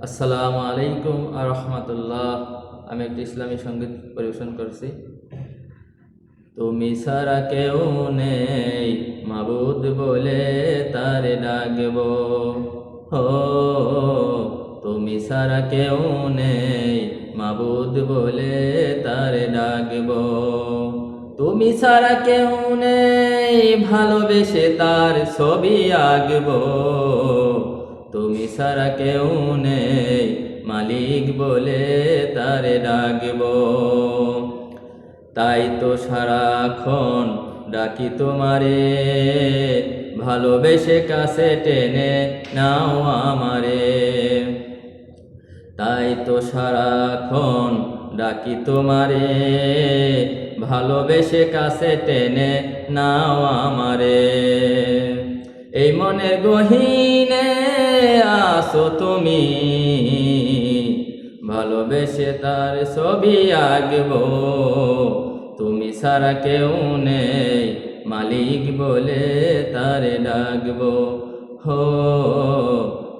আসসালামু আলাইকুম আর রহমতুল্লাহ। আমি একটি ইসলামী সংগীত পরিবেশন করছি। তুমি সারা কেউ নেই, মাবুদ বলে তারে ডাকব। হো, তুমি সারা কেউ নেই, মাবুদ বলে তারে ডাকব। তুমি সারা কেউ নেই, ভালোবেসে তার ছবি আঁকবো। তুমি সারা কেউ নেই। মালিক বলে তারে ডাকব। তাই তো সারাক্ষণ ডাকি তোমারে। ভালোবেসে কাছে টেনে নাও আমারে। তাই তো সারাক্ষণ ডাকি তোমারে। ভালোবেসে কাছে টেনে নাও আমারে। এই মনের গহীনে আসো তুমি। ভালোবেসে তার ছবি আঁকব। তুমি সারা কেউ নেই, মালিক বলে তারে ডাকব। হো,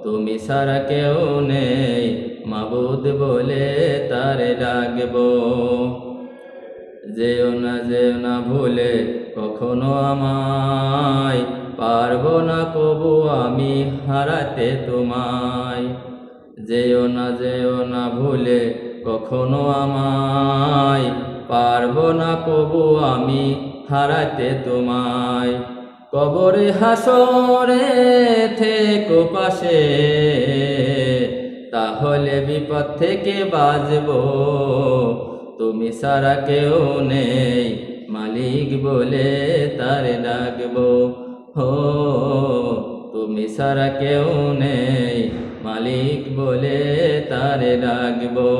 তুমি সারা কেউ নেই, মাবুদ বলে তারে ডাকব। যেও না যেও না ভুলে কখনো আমায় পারব না কবু আমি হারাতে তোমায়। যেও না যেও না ভুলে কখনো আমায়। পারব না কবু আমি হারাতে তোমায়। কবরে হাসরে থেকো পাশে, তাহলে বিপদ থেকে বাজবো তুমি সারা কেউ নেই, মালিক বলে তারে ডাকবো। হো তুমি সারা কেউ নেই। মালিক বলে তারে ডাকবো।